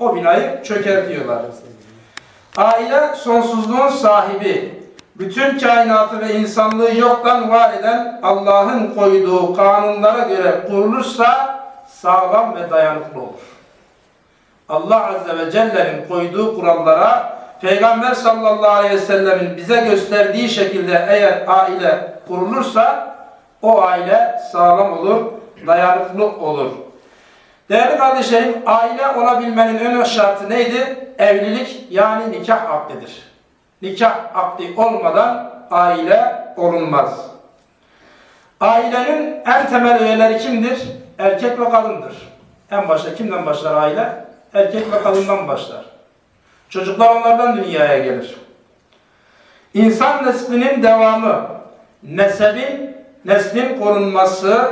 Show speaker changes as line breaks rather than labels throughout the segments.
O binayı çökertiyorlar. Aile sonsuzluğun sahibi, bütün kainatı ve insanlığı yoktan var eden Allah'ın koyduğu kanunlara göre kurulursa sağlam ve dayanıklı olur. Allah Azze ve Celle'nin koyduğu kurallara Peygamber sallallahu aleyhi ve sellemin bize gösterdiği şekilde eğer aile kurulursa o aile sağlam olur, dayanıklı olur. Değerli kardeşlerim, aile olabilmenin ön şartı neydi? Evlilik yani nikah akdidir. Nikah akdi olmadan aile olunmaz. Ailenin en temel üyeleri kimdir? Erkek ve kadındır. En başta kimden başlar aile? Erkek ve kadından başlar. Çocuklar onlardan dünyaya gelir. İnsan neslinin devamı, nesebin, neslin korunması,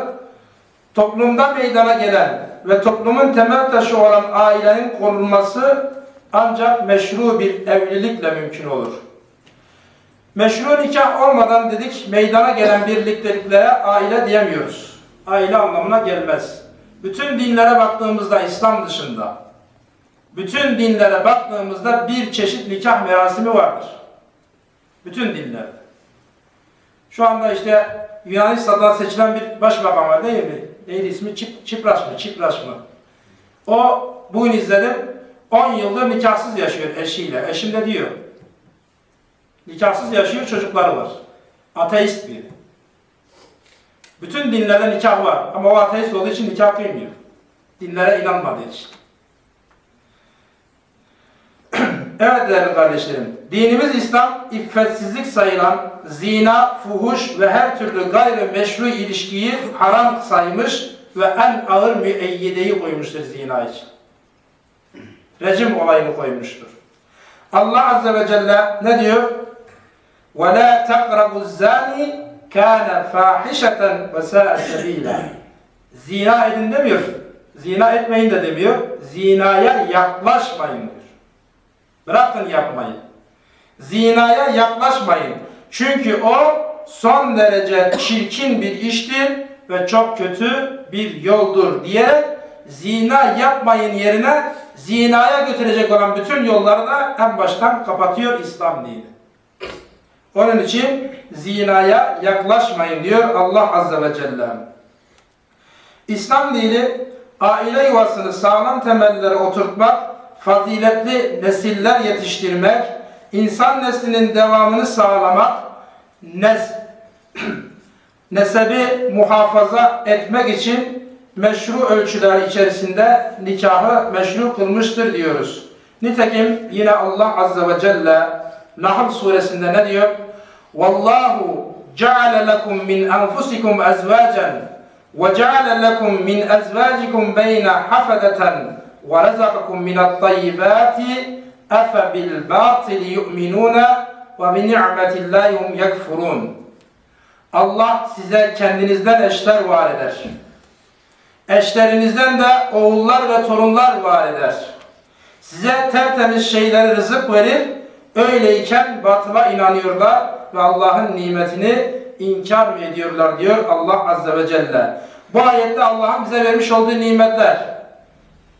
toplumda meydana gelen ve toplumun temel taşı olan ailenin korunması ancak meşru bir evlilikle mümkün olur. Meşru nikah olmadan dedik meydana gelen birlikteliklere aile diyemiyoruz. Aile anlamına gelmez. Bütün dinlere baktığımızda İslam dışında, bütün dinlere baktığımızda bir çeşit nikah merasimi vardır. Bütün dinlerde. Şu anda işte Yunanistan'dan seçilen bir başbakan var değil mi? Neydi ismi? Çip, Çipras mı? Çipras mı? O bugün izledim. 10 yıldır nikahsız yaşıyor eşiyle. Eşim de diyor. Nikahsız yaşıyor, çocukları var. Ateist biri. Bütün dinlerde nikah var. Ama o ateist olduğu için nikah kıymıyor. Dinlere inanmadığı için. evet değerli kardeşlerim. Dinimiz İslam, iffetsizlik sayılan zina, fuhuş ve her türlü gayri meşru ilişkiyi haram saymış ve en ağır müeyyideyi koymuştur zina için. Rejim olayını koymuştur. Allah Azze ve Celle ne diyor? وَلَا تَقْرَبُ الزَّانِي كَانَ فَاحِشَةً وَسَاءَ سَب۪يلًا Zina edin demiyor. Zina etmeyin de demiyor. Zinaya yaklaşmayın diyor. Bırakın yapmayı. Zinaya yaklaşmayın. Çünkü o son derece çirkin bir iştir ve çok kötü bir yoldur diyerek zina yapmayın yerine zinaya götürecek olan bütün yolları da en baştan kapatıyor İslam dini. Onun için zinaya yaklaşmayın diyor Allah Azze ve Celle. İslam dini aile yuvasını sağlam temellere oturtmak, faziletli nesiller yetiştirmek, insan neslinin devamını sağlamak, nes nesebi muhafaza etmek için meşru ölçüler içerisinde nikahı meşru kılmıştır diyoruz. Nitekim yine Allah Azze ve Celle Nahl suresinde ne diyor? Vallahu ceale lekum min enfusikum ezvacen ve ceale lekum min ezvacikum beyne hafedeten efe bil batili yu'minune ve bi ni'metillahi hum yekfurun. Allah size kendinizden eşler var eder. Eşlerinizden de oğullar ve torunlar var eder. Size tertemiz şeyleri rızık verir. Öyleyken batıla inanıyorlar ve Allah'ın nimetini inkar mı ediyorlar diyor Allah Azze ve Celle. Bu ayette Allah'ın bize vermiş olduğu nimetler.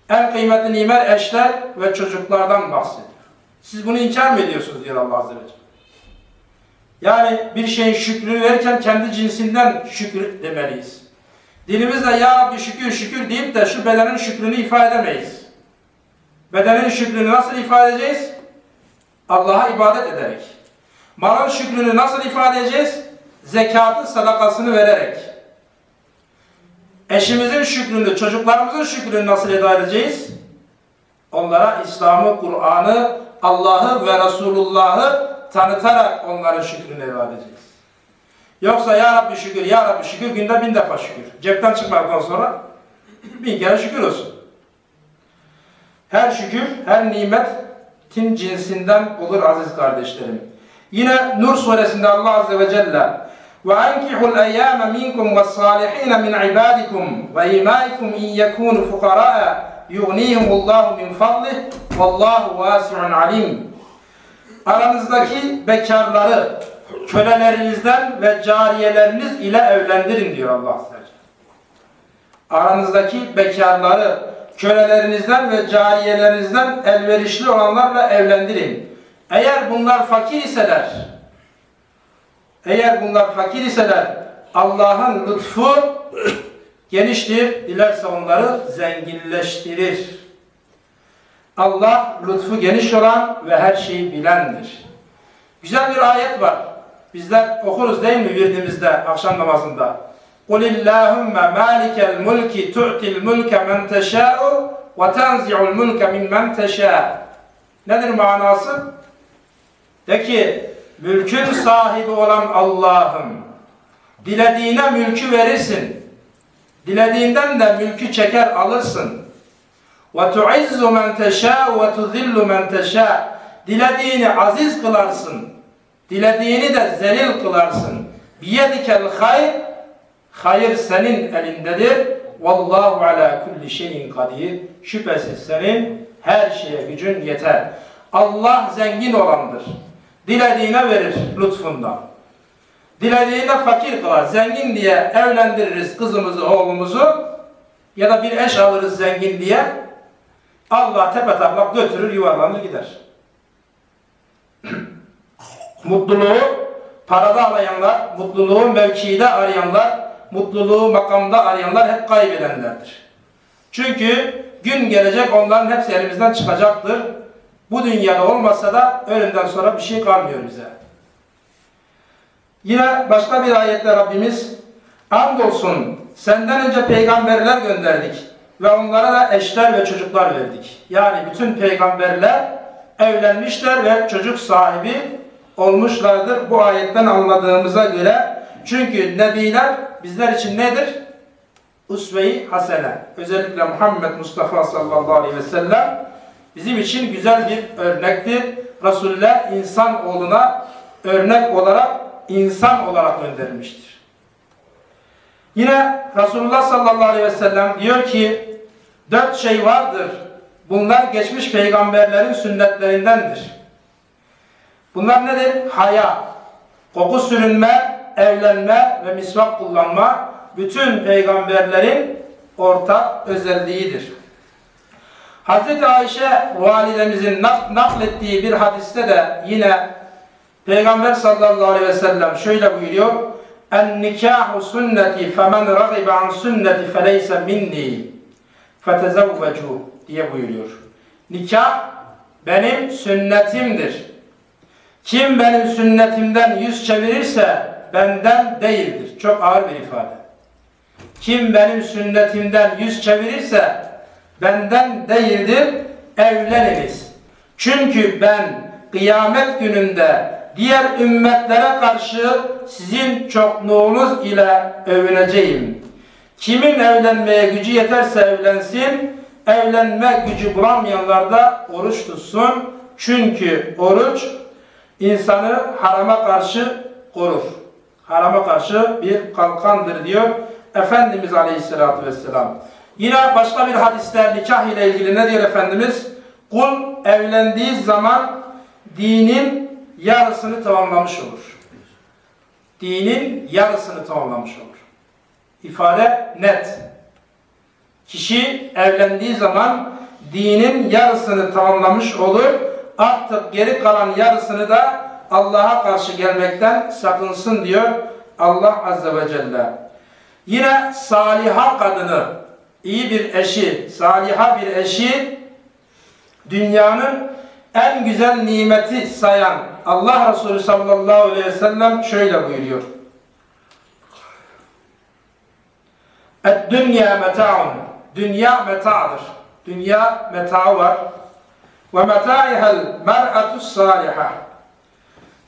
En kıymetli nimet eşler ve çocuklardan bahsediyor. Siz bunu inkar mı ediyorsunuz diyor Allah Azze ve Celle. Yani bir şeyin şükrünü verirken kendi cinsinden şükür demeliyiz. Dinimizde ya Rabbi şükür şükür deyip de şu bedenin şükrünü ifade edemeyiz. Bedenin şükrünü nasıl ifade edeceğiz? Allah'a ibadet ederek. Malın şükrünü nasıl ifade edeceğiz? Zekatı, sadakasını vererek. Eşimizin şükrünü, çocuklarımızın şükrünü nasıl eda edeceğiz? Onlara İslam'ı, Kur'an'ı, Allah'ı ve Resulullah'ı tanıtarak onların şükrünü eda edeceğiz. Yoksa ya Rabbi şükür, ya Rabbi şükür günde bin defa şükür. Cepten çıkmadıktan sonra bin kere şükür olsun. Her şükür, her nimetin cinsinden olur aziz kardeşlerim. Yine Nur suresinde Allah Azze ve Celle وَاَنْكِحُوا الْاَيَّامَ مِنْكُمْ وَالصَّالِحِينَ مِنْ عِبَادِكُمْ وَاِمَائِكُمْ اِنْ يَكُونُ فُقَرَاءَ يُغْنِيهُمُ اللّٰهُ مِنْ فَضْلِهِ وَاللّٰهُ وَاسِعٌ عَلِيمٌ Aranızdaki bekarları kölelerinizden ve cariyeleriniz ile evlendirin diyor Allah Azze Aranızdaki bekarları kölelerinizden ve cariyelerinizden elverişli olanlarla evlendirin. Eğer bunlar fakir iseler, eğer bunlar fakir iseler Allah'ın lütfu geniştir, dilerse onları zenginleştirir. Allah lütfu geniş olan ve her şeyi bilendir. Güzel bir ayet var. Bizler okuruz değil mi virdimizde, akşam namazında? قُلِ اللّٰهُمَّ مَالِكَ الْمُلْكِ تُعْتِ الْمُلْكَ مَنْ تَشَاءُ وَتَنْزِعُ الْمُلْكَ مِنْ تَشَاءُ Nedir manası? De ki, mülkün sahibi olan Allah'ım dilediğine mülkü verirsin. Dilediğinden de mülkü çeker alırsın. Ve tuizzu men teşâ ve tuzillu men teşâ. Dilediğini aziz kılarsın. Dilediğini de zelil kılarsın. Biyedikel hayr. Hayır senin elindedir. Vallahu ala kulli şeyin kadir. Şüphesiz senin her şeye gücün yeter. Allah zengin olandır. Dilediğine verir lütfundan. Dilediğine fakir kılar. Zengin diye evlendiririz kızımızı, oğlumuzu ya da bir eş alırız zengin diye Allah tepe taklak götürür, yuvarlanır gider. mutluluğu parada arayanlar, mutluluğu mevkide arayanlar, mutluluğu makamda arayanlar hep kaybedenlerdir. Çünkü gün gelecek onların hepsi elimizden çıkacaktır. Bu dünyada olmasa da ölümden sonra bir şey kalmıyor bize. Yine başka bir ayette Rabbimiz Andolsun senden önce peygamberler gönderdik ve onlara da eşler ve çocuklar verdik. Yani bütün peygamberler evlenmişler ve çocuk sahibi olmuşlardır bu ayetten anladığımıza göre. Çünkü nebiler bizler için nedir? Usve-i hasene. Özellikle Muhammed Mustafa sallallahu aleyhi ve sellem bizim için güzel bir örnektir. Resulullah insan oğluna örnek olarak insan olarak göndermiştir. Yine Resulullah sallallahu aleyhi ve sellem diyor ki dört şey vardır. Bunlar geçmiş peygamberlerin sünnetlerindendir. Bunlar nedir? Haya, koku sürünme, evlenme ve misvak kullanma bütün peygamberlerin ortak özelliğidir. Hz. Ayşe validemizin naklettiği bir hadiste de yine Peygamber sallallahu aleyhi ve sellem şöyle buyuruyor. En nikahu sünneti femen ragibe an sünneti feleyse minni fetezevvecu diye buyuruyor. Nikah benim sünnetimdir. Kim benim sünnetimden yüz çevirirse benden değildir. Çok ağır bir ifade. Kim benim sünnetimden yüz çevirirse benden değildir. Evleniniz. Çünkü ben kıyamet gününde diğer ümmetlere karşı sizin çokluğunuz ile övüneceğim. Kimin evlenmeye gücü yeterse evlensin, evlenme gücü bulamayanlar da oruç tutsun. Çünkü oruç insanı harama karşı korur. Harama karşı bir kalkandır diyor Efendimiz Aleyhisselatü Vesselam. Yine başka bir hadiste nikah ile ilgili ne diyor Efendimiz? Kul evlendiği zaman dinin yarısını tamamlamış olur. Dinin yarısını tamamlamış olur. İfade net. Kişi evlendiği zaman dinin yarısını tamamlamış olur artık geri kalan yarısını da Allah'a karşı gelmekten sakınsın diyor Allah Azze ve Celle. Yine saliha kadını, iyi bir eşi, saliha bir eşi dünyanın en güzel nimeti sayan Allah Resulü sallallahu aleyhi ve sellem şöyle buyuruyor. Dünya meta'un. Dünya meta'dır. Dünya metaı var. Ve meta'ihel mer'atu saliha.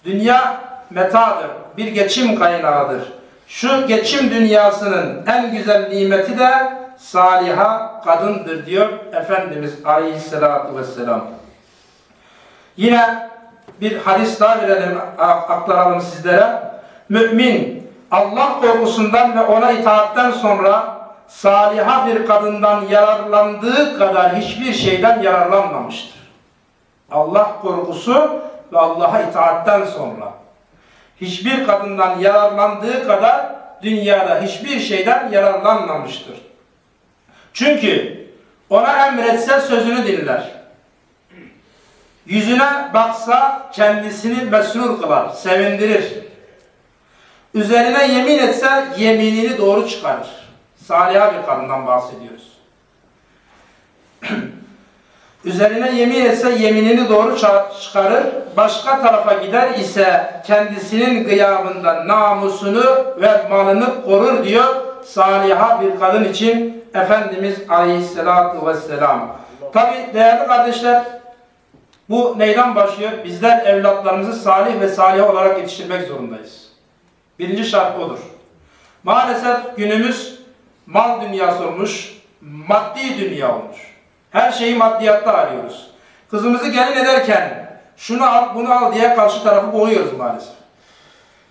Dünya metadır, bir geçim kaynağıdır. Şu geçim dünyasının en güzel nimeti de saliha kadındır diyor Efendimiz Aleyhisselatü Vesselam. Yine bir hadis daha verelim, aktaralım sizlere. Mümin Allah korkusundan ve ona itaatten sonra saliha bir kadından yararlandığı kadar hiçbir şeyden yararlanmamıştır. Allah korkusu ve Allah'a itaatten sonra hiçbir kadından yararlandığı kadar dünyada hiçbir şeyden yararlanmamıştır. Çünkü Ona emretse sözünü dinler. Yüzüne baksa kendisini mesrur kılar, sevindirir. Üzerine yemin etse yeminini doğru çıkarır. Saliha bir kadından bahsediyoruz. Üzerine yemin etse yeminini doğru çıkarır. Başka tarafa gider ise kendisinin gıyabında namusunu ve malını korur diyor. Saliha bir kadın için Efendimiz Aleyhisselatü Vesselam. Tabi değerli kardeşler bu neyden başlıyor? Bizler evlatlarımızı salih ve salih olarak yetiştirmek zorundayız. Birinci şart odur. Maalesef günümüz mal dünyası olmuş, maddi dünya olmuş. Her şeyi maddiyatta arıyoruz. Kızımızı gelin ederken şunu al, bunu al diye karşı tarafı boğuyoruz maalesef.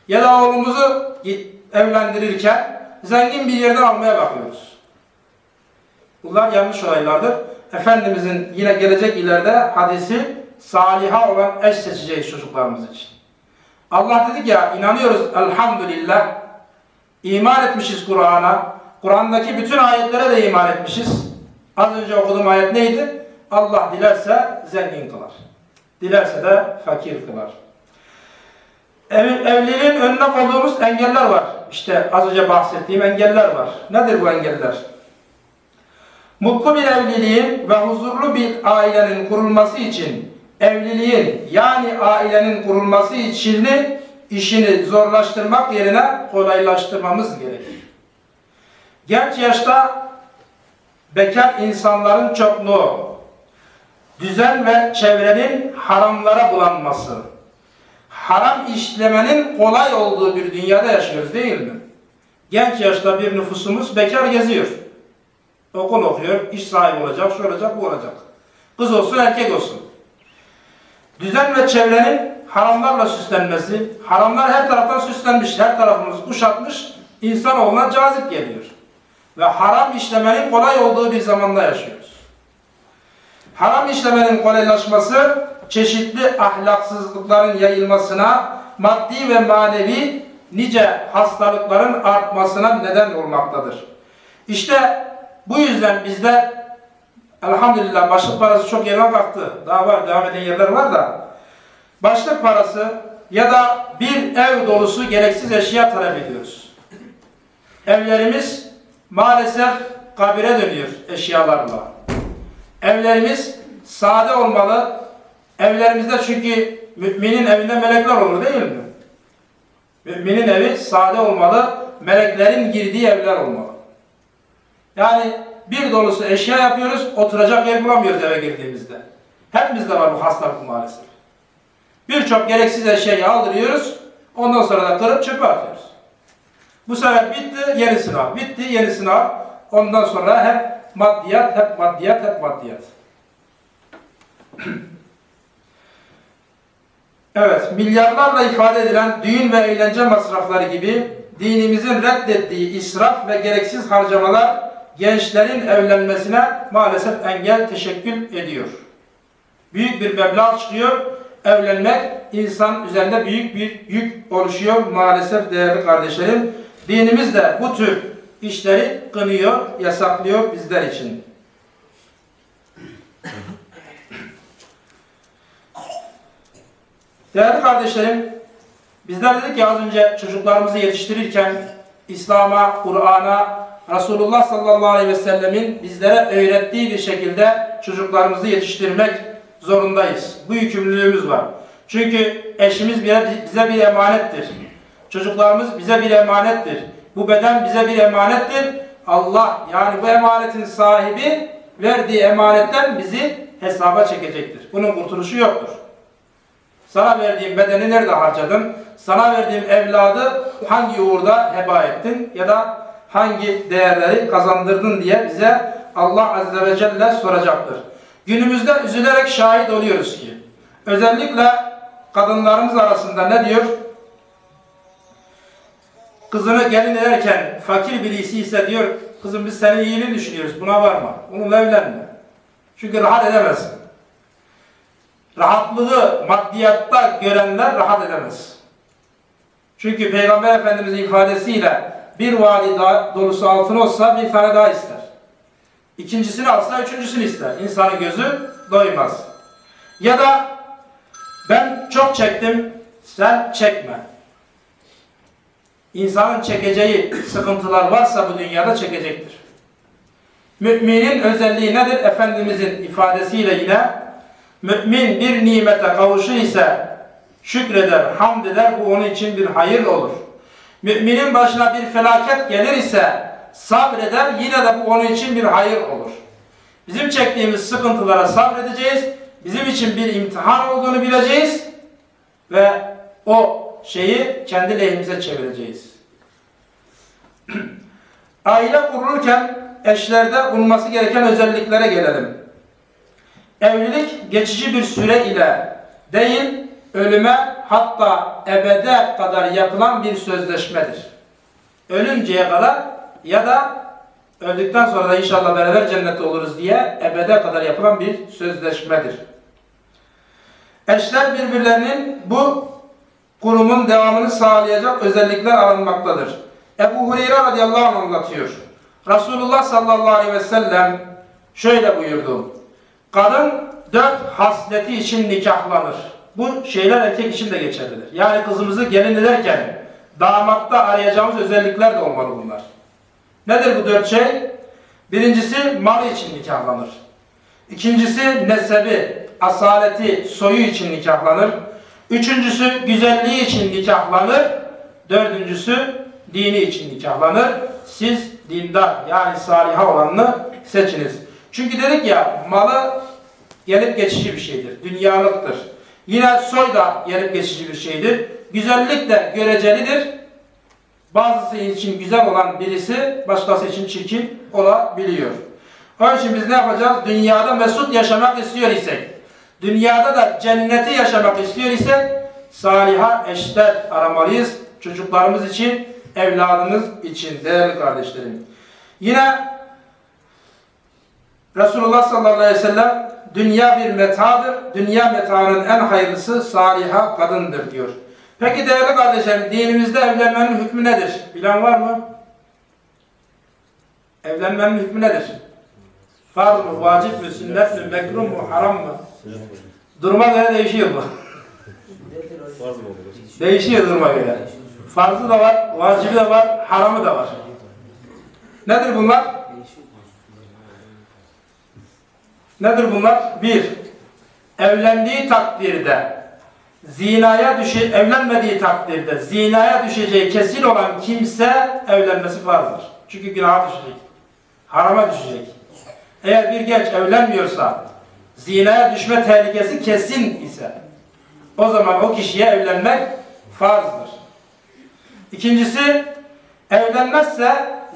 Ya da oğlumuzu evlendirirken zengin bir yerden almaya bakıyoruz. Bunlar yanlış olaylardır. Efendimizin yine gelecek ileride hadisi saliha olan eş seçeceğiz çocuklarımız için. Allah dedik ya inanıyoruz elhamdülillah. İman etmişiz Kur'an'a. Kur'an'daki bütün ayetlere de iman etmişiz. Az önce okuduğum ayet neydi? Allah dilerse zengin kılar. Dilerse de fakir kılar. Ev, evliliğin önüne koyduğumuz engeller var. İşte az önce bahsettiğim engeller var. Nedir bu engeller? Mutlu bir evliliğin ve huzurlu bir ailenin kurulması için evliliğin yani ailenin kurulması için işini zorlaştırmak yerine kolaylaştırmamız gerekir. Genç yaşta bekar insanların çokluğu, düzen ve çevrenin haramlara bulanması, haram işlemenin kolay olduğu bir dünyada yaşıyoruz değil mi? Genç yaşta bir nüfusumuz bekar geziyor. Okul okuyor, iş sahibi olacak, şu olacak, bu olacak. Kız olsun, erkek olsun. Düzen ve çevrenin haramlarla süslenmesi, haramlar her taraftan süslenmiş, her tarafımız kuşatmış, insanoğluna cazip geliyor. Ve haram işlemenin kolay olduğu bir zamanda yaşıyoruz. Haram işlemenin kolaylaşması, çeşitli ahlaksızlıkların yayılmasına, maddi ve manevi nice hastalıkların artmasına neden olmaktadır. İşte bu yüzden bizde elhamdülillah başlık parası çok yerden kalktı. Daha var, devam eden yerler var da başlık parası ya da bir ev dolusu gereksiz eşya talep ediyoruz. Evlerimiz maalesef kabire dönüyor eşyalarla. Evlerimiz sade olmalı. Evlerimizde çünkü müminin evinde melekler olur değil mi? Müminin evi sade olmalı. Meleklerin girdiği evler olmalı. Yani bir dolusu eşya yapıyoruz, oturacak yer bulamıyoruz eve girdiğimizde. Hepimizde var bu hastalık maalesef. Birçok gereksiz eşyayı aldırıyoruz, ondan sonra da kırıp çöpe atıyoruz. Bu sefer bitti, yenisini al. Bitti, yenisini al. Ondan sonra hep maddiyat, hep maddiyat, hep maddiyat. evet, milyarlarla ifade edilen düğün ve eğlence masrafları gibi dinimizin reddettiği israf ve gereksiz harcamalar gençlerin evlenmesine maalesef engel teşekkül ediyor. Büyük bir meblağ çıkıyor, evlenmek insan üzerinde büyük bir yük oluşuyor maalesef değerli kardeşlerim. Dinimiz de bu tür işleri kınıyor, yasaklıyor bizler için. Değerli kardeşlerim, bizler dedik ya az önce çocuklarımızı yetiştirirken İslam'a, Kur'an'a, Resulullah sallallahu aleyhi ve sellemin bizlere öğrettiği bir şekilde çocuklarımızı yetiştirmek zorundayız. Bu yükümlülüğümüz var. Çünkü eşimiz bize bir emanettir. Çocuklarımız bize bir emanettir. Bu beden bize bir emanettir. Allah yani bu emanetin sahibi verdiği emanetten bizi hesaba çekecektir. Bunun kurtuluşu yoktur. Sana verdiğim bedeni nerede harcadın? Sana verdiğim evladı hangi uğurda heba ettin? Ya da hangi değerleri kazandırdın diye bize Allah Azze ve Celle soracaktır. Günümüzde üzülerek şahit oluyoruz ki özellikle kadınlarımız arasında ne diyor? Kızını gelin ederken fakir birisi ise diyor kızım biz senin iyiliğini düşünüyoruz buna varma. Onunla evlenme. Çünkü rahat edemezsin. Rahatlığı maddiyatta görenler rahat edemez. Çünkü Peygamber Efendimiz'in ifadesiyle bir daha, dolusu altın olsa bir tane daha ister. İkincisini alsa üçüncüsünü ister. İnsanın gözü doymaz. Ya da ben çok çektim, sen çekme. İnsanın çekeceği sıkıntılar varsa bu dünyada çekecektir. Müminin özelliği nedir? Efendimizin ifadesiyle yine mümin bir nimete kavuşu ise şükreder, hamd eder, bu onun için bir hayır olur. Müminin başına bir felaket gelir ise sabreder, yine de bu onun için bir hayır olur. Bizim çektiğimiz sıkıntılara sabredeceğiz, bizim için bir imtihan olduğunu bileceğiz ve o şeyi kendi lehimize çevireceğiz. Aile kurulurken eşlerde bulunması gereken özelliklere gelelim. Evlilik geçici bir süre ile değil, ölüme hatta ebede kadar yapılan bir sözleşmedir. Ölünceye kadar ya da öldükten sonra da inşallah beraber cennette oluruz diye ebede kadar yapılan bir sözleşmedir. Eşler birbirlerinin bu kurumun devamını sağlayacak özellikler alınmaktadır. Ebu Hureyre radıyallahu anh anlatıyor. Resulullah sallallahu aleyhi ve sellem şöyle buyurdu. Kadın dört hasleti için nikahlanır. Bu şeyler erkek için de geçerlidir. Yani kızımızı gelin ederken damatta arayacağımız özellikler de olmalı bunlar. Nedir bu dört şey? Birincisi malı için nikahlanır. İkincisi nesebi, asaleti, soyu için nikahlanır. Üçüncüsü güzelliği için nikahlanır. Dördüncüsü dini için nikahlanır. Siz dindar yani saliha olanını seçiniz. Çünkü dedik ya malı gelip geçici bir şeydir. Dünyalıktır. Yine soy da gelip geçici bir şeydir. Güzellik de görecelidir. Bazısı için güzel olan birisi başkası için çirkin olabiliyor. Onun için biz ne yapacağız? Dünyada mesut yaşamak istiyor isek, dünyada da cenneti yaşamak istiyor isek, saliha eşler aramalıyız. Çocuklarımız için, evladımız için değerli kardeşlerim. Yine Resulullah sallallahu aleyhi ve sellem dünya bir metadır. Dünya metaının en hayırlısı saliha kadındır diyor. Peki değerli kardeşlerim dinimizde evlenmenin hükmü nedir? Bilen var mı? Evlenmenin hükmü nedir? Farz mı, vacip mi, sünnet mi, mekruh mu, haram mı? Duruma göre değişiyor bu. Değişiyor duruma göre. Farzı da var, vacibi de var, haramı da var. Nedir bunlar? Nedir bunlar? Bir, evlendiği takdirde zinaya düşe, evlenmediği takdirde zinaya düşeceği kesin olan kimse evlenmesi farzdır. Çünkü günaha düşecek. Harama düşecek. Eğer bir genç evlenmiyorsa zinaya düşme tehlikesi kesin ise o zaman o kişiye evlenmek farzdır. İkincisi evlenmezse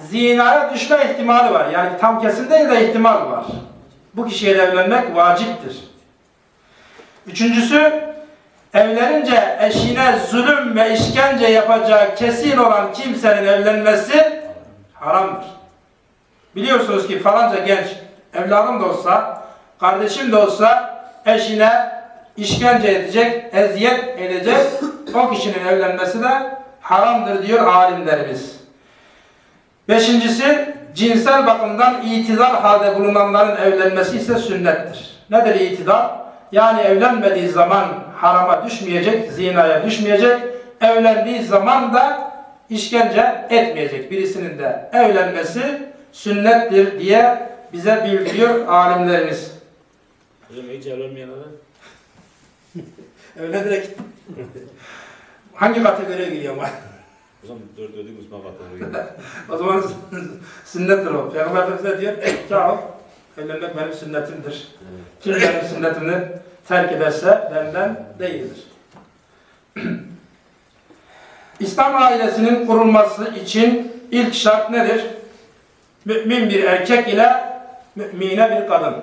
zinaya düşme ihtimali var. Yani tam kesin değil de ihtimal var. Bu kişiyle evlenmek vaciptir. Üçüncüsü evlenince eşine zulüm ve işkence yapacağı kesin olan kimsenin evlenmesi haramdır. Biliyorsunuz ki falanca genç evladım da olsa, kardeşim de olsa eşine işkence edecek, eziyet edecek o kişinin evlenmesi de haramdır diyor alimlerimiz. Beşincisi cinsel bakımdan itidal halde bulunanların evlenmesi ise sünnettir. Nedir itidal? Yani evlenmediği zaman harama düşmeyecek, zinaya düşmeyecek, evlendiği zaman da işkence etmeyecek. Birisinin de evlenmesi sünnettir diye bize bildiriyor alimlerimiz.
Hocam hiç evlenmeyenlere
Evlenerek hangi kategoriye giriyor ama?
o zaman dört ödük Müslüman katılıyor.
o zaman sünnettir o. Peygamber Efendimiz diyor, "Kâh, evlenmek benim sünnetimdir. Kim benim sünnetimi terk ederse benden değildir. İslam ailesinin kurulması için ilk şart nedir? Mümin bir erkek ile mümine bir kadın.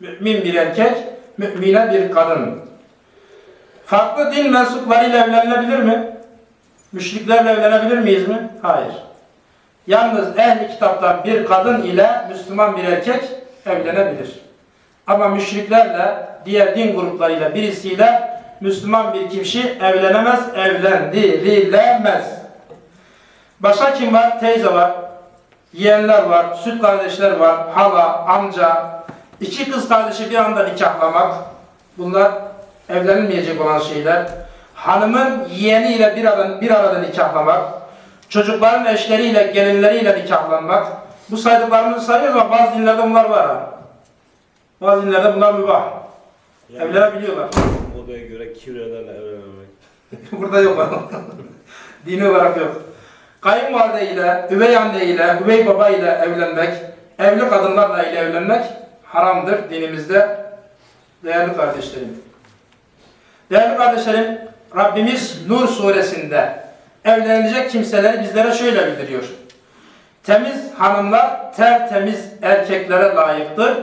Mümin bir erkek, mümine bir kadın. Farklı din mensuplarıyla evlenilebilir mi? Müşriklerle evlenebilir miyiz mi? Hayır. Yalnız ehli kitaptan bir kadın ile Müslüman bir erkek evlenebilir. Ama müşriklerle, diğer din gruplarıyla birisiyle Müslüman bir kişi evlenemez, evlendirilemez. Başka kim var? Teyze var. yeğenler var, süt kardeşler var, hala, amca, iki kız kardeşi bir anda nikahlamak. Bunlar evlenilmeyecek olan şeyler. Hanımın yeğeniyle bir arada, bir arada nikahlamak. Çocukların eşleriyle, gelinleriyle nikahlanmak. Bu saydıklarımızı sayıyoruz ama bazı dinlerde bunlar var. ha. Bazı dinlerde bunlar mübah.
Yani
Evlenebiliyorlar.
Modaya göre kirelerle evlenmemek.
Burada yok. Dini olarak yok. Kayınvalide ile, üvey anne ile, üvey baba ile evlenmek, evli kadınlarla ile evlenmek haramdır dinimizde. Değerli kardeşlerim. Değerli kardeşlerim, Rabbimiz Nur suresinde evlenecek kimseleri bizlere şöyle bildiriyor. Temiz hanımlar tertemiz erkeklere layıktır.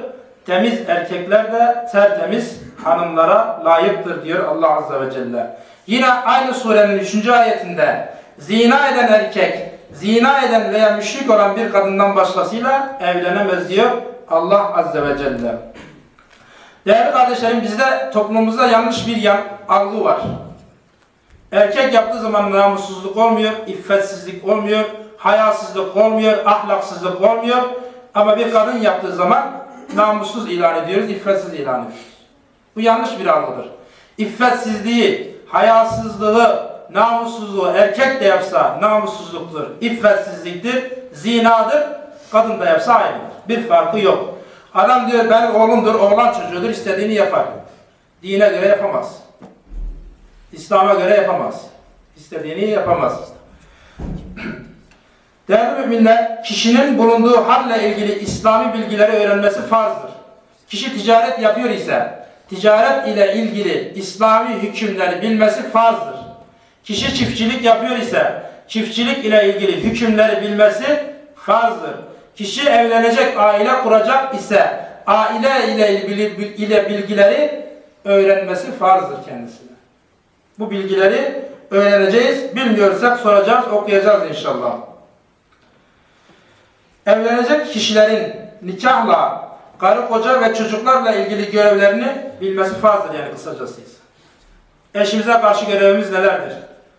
Temiz erkekler de tertemiz hanımlara layıktır diyor Allah Azze ve Celle. Yine aynı surenin 3. ayetinde zina eden erkek, zina eden veya müşrik olan bir kadından başkasıyla evlenemez diyor Allah Azze ve Celle. Değerli kardeşlerim bizde toplumumuzda yanlış bir yan, algı var. Erkek yaptığı zaman namussuzluk olmuyor, iffetsizlik olmuyor, hayasızlık olmuyor, ahlaksızlık olmuyor. Ama bir kadın yaptığı zaman namussuz ilan ediyoruz, iffetsiz ilan ediyoruz. Bu yanlış bir algıdır. İffetsizliği, hayasızlığı, namussuzluğu erkek de yapsa namussuzluktur, iffetsizliktir, zinadır, kadın da yapsa aynıdır. Bir farkı yok. Adam diyor ben oğlumdur, oğlan çocuğudur, istediğini yapar. Dine göre yapamaz. İslam'a göre yapamaz. İstediğini yapamaz. Değerli müminler, kişinin bulunduğu halle ilgili İslami bilgileri öğrenmesi farzdır. Kişi ticaret yapıyor ise, ticaret ile ilgili İslami hükümleri bilmesi farzdır. Kişi çiftçilik yapıyor ise, çiftçilik ile ilgili hükümleri bilmesi farzdır. Kişi evlenecek, aile kuracak ise, aile ile ilgili ile bilgileri öğrenmesi farzdır kendisine. Bu bilgileri öğreneceğiz. Bilmiyorsak soracağız, okuyacağız inşallah. Evlenecek kişilerin nikahla, karı koca ve çocuklarla ilgili görevlerini bilmesi farzdır yani kısacası. Eşimize karşı görevimiz nelerdir?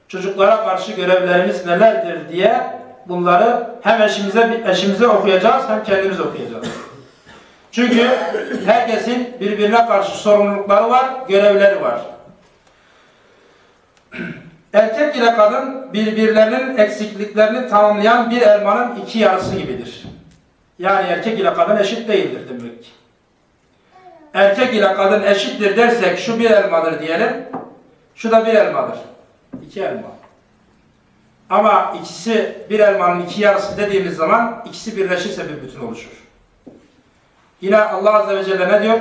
Çocuklara karşı görevlerimiz nelerdir diye bunları hem eşimize eşimize okuyacağız hem kendimiz okuyacağız. Çünkü herkesin birbirine karşı sorumlulukları var, görevleri var. Erkek ile kadın birbirlerinin eksikliklerini tamamlayan bir elmanın iki yarısı gibidir. Yani erkek ile kadın eşit değildir demek ki. Erkek ile kadın eşittir dersek şu bir elmadır diyelim. Şu da bir elmadır. İki elma. Ama ikisi bir elmanın iki yarısı dediğimiz zaman ikisi birleşirse bir bütün oluşur. Yine Allah Azze ve Celle ne diyor?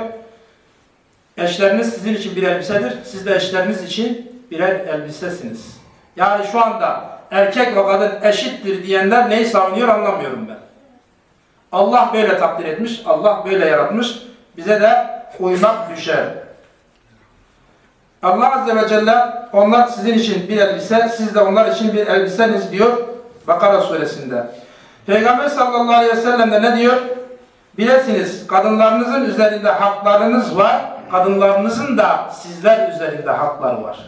Eşleriniz sizin için bir elbisedir. Siz de eşleriniz için birer elbisesiniz. Yani şu anda erkek ve kadın eşittir diyenler neyi savunuyor anlamıyorum ben. Allah böyle takdir etmiş, Allah böyle yaratmış. Bize de uymak düşer. Allah Azze ve Celle onlar sizin için bir elbise, siz de onlar için bir elbiseniz diyor Bakara suresinde. Peygamber sallallahu aleyhi ve sellem de ne diyor? Bilesiniz kadınlarınızın üzerinde haklarınız var, kadınlarınızın da sizler üzerinde hakları var.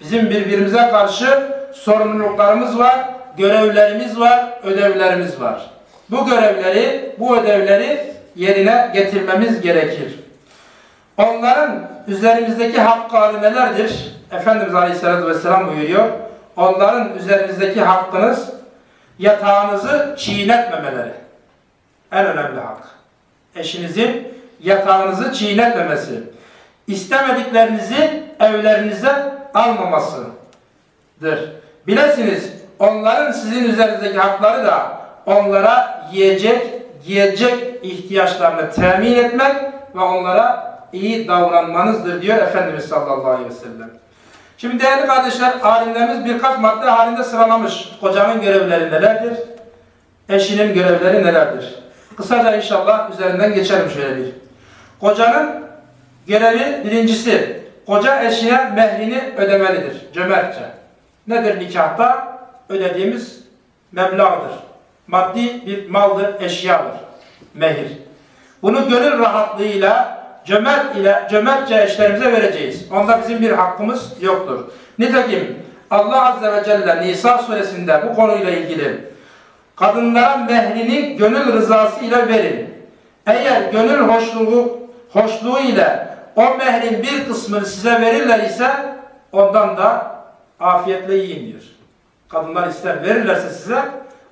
Bizim birbirimize karşı sorumluluklarımız var, görevlerimiz var, ödevlerimiz var. Bu görevleri, bu ödevleri yerine getirmemiz gerekir. Onların üzerimizdeki hakları nelerdir? Efendimiz Aleyhisselatü Vesselam buyuruyor. Onların üzerinizdeki hakkınız yatağınızı çiğnetmemeleri. En önemli hak. Eşinizin yatağınızı çiğnetmemesi. İstemediklerinizi evlerinize almamasıdır. Bilesiniz onların sizin üzerinizdeki hakları da onlara yiyecek, giyecek ihtiyaçlarını temin etmek ve onlara iyi davranmanızdır diyor Efendimiz sallallahu aleyhi ve sellem. Şimdi değerli kardeşler, alimlerimiz birkaç madde halinde sıralamış. Kocanın görevleri nelerdir? Eşinin görevleri nelerdir? Kısaca inşallah üzerinden geçelim şöyle bir. Kocanın görevi birincisi, koca eşine mehrini ödemelidir, cömertçe. Nedir nikahta? Ödediğimiz meblağdır. Maddi bir maldır, eşyadır. Mehir. Bunu gönül rahatlığıyla cömert ile cömertçe eşlerimize vereceğiz. Onda bizim bir hakkımız yoktur. Nitekim Allah Azze ve Celle Nisa suresinde bu konuyla ilgili kadınlara mehrini gönül rızası ile verin. Eğer gönül hoşluğu, hoşluğu ile o mehrin bir kısmını size verirler ise ondan da afiyetle yiyin diyor. Kadınlar ister verirlerse size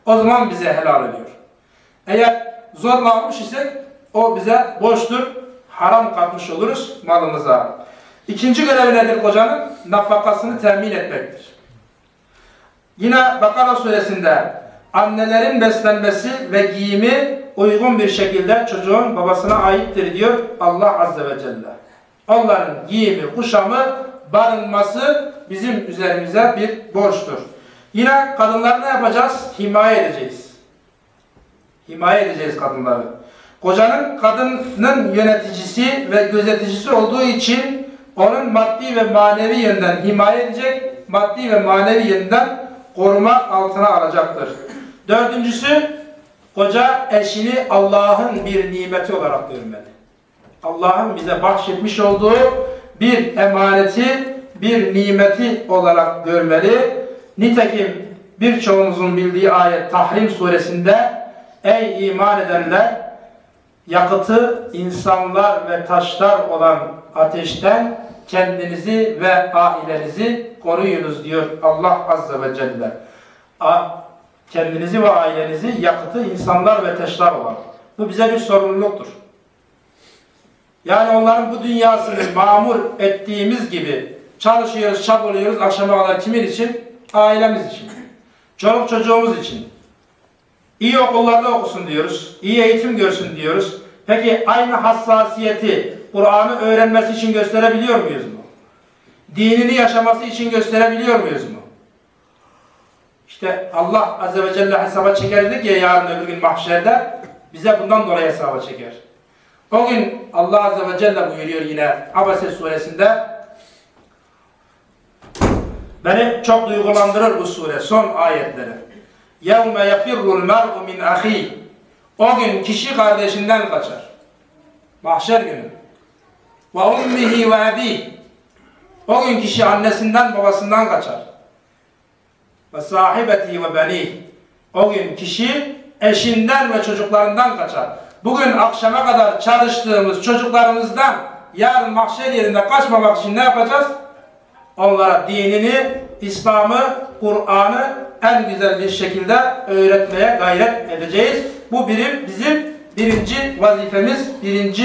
o zaman bize helal ediyor. Eğer zorla almış isek o bize boştur, haram katmış oluruz malımıza. İkinci görevi nedir kocanın? Nafakasını temin etmektir. Yine Bakara suresinde annelerin beslenmesi ve giyimi uygun bir şekilde çocuğun babasına aittir diyor Allah Azze ve Celle. Onların giyimi, kuşamı, barınması bizim üzerimize bir borçtur. Yine kadınlar ne yapacağız? Himaye edeceğiz. Himaye edeceğiz kadınları. Kocanın kadının yöneticisi ve gözeticisi olduğu için onun maddi ve manevi yönden himaye edecek, maddi ve manevi yönden koruma altına alacaktır. Dördüncüsü, koca eşini Allah'ın bir nimeti olarak görmeli. Allah'ın bize bahşetmiş olduğu bir emaneti, bir nimeti olarak görmeli. Nitekim birçoğumuzun bildiği ayet Tahrim suresinde Ey iman edenler! Yakıtı insanlar ve taşlar olan ateşten kendinizi ve ailenizi koruyunuz diyor Allah Azze ve Celle. Kendinizi ve ailenizi yakıtı insanlar ve taşlar olan. Bu bize bir sorumluluktur. Yani onların bu dünyasını mamur ettiğimiz gibi çalışıyoruz, çabalıyoruz akşama kadar kimin için? Ailemiz için. Çoluk çocuğumuz için. İyi okullarda okusun diyoruz. iyi eğitim görsün diyoruz. Peki aynı hassasiyeti Kur'an'ı öğrenmesi için gösterebiliyor muyuz mu? Dinini yaşaması için gösterebiliyor muyuz mu? İşte Allah Azze ve Celle hesaba çeker dedik ya yarın öbür gün mahşerde bize bundan dolayı hesaba çeker. O gün Allah Azze ve Celle buyuruyor yine Abese suresinde Beni çok duygulandırır bu sure son ayetleri. يَوْمَ يَفِرُّ الْمَرْءُ مِنْ أَخِيهِ O gün kişi kardeşinden kaçar. Mahşer günü. وَاُمِّهِ وَاَب۪يهِ O gün kişi annesinden babasından kaçar. وَسَاحِبَتِهِ وَبَن۪يهِ O gün kişi eşinden ve çocuklarından kaçar. Bugün akşama kadar çalıştığımız çocuklarımızdan yarın mahşer yerinde kaçmamak için ne yapacağız? Onlara dinini, İslam'ı, Kur'an'ı en güzel bir şekilde öğretmeye gayret edeceğiz. Bu birim bizim birinci vazifemiz, birinci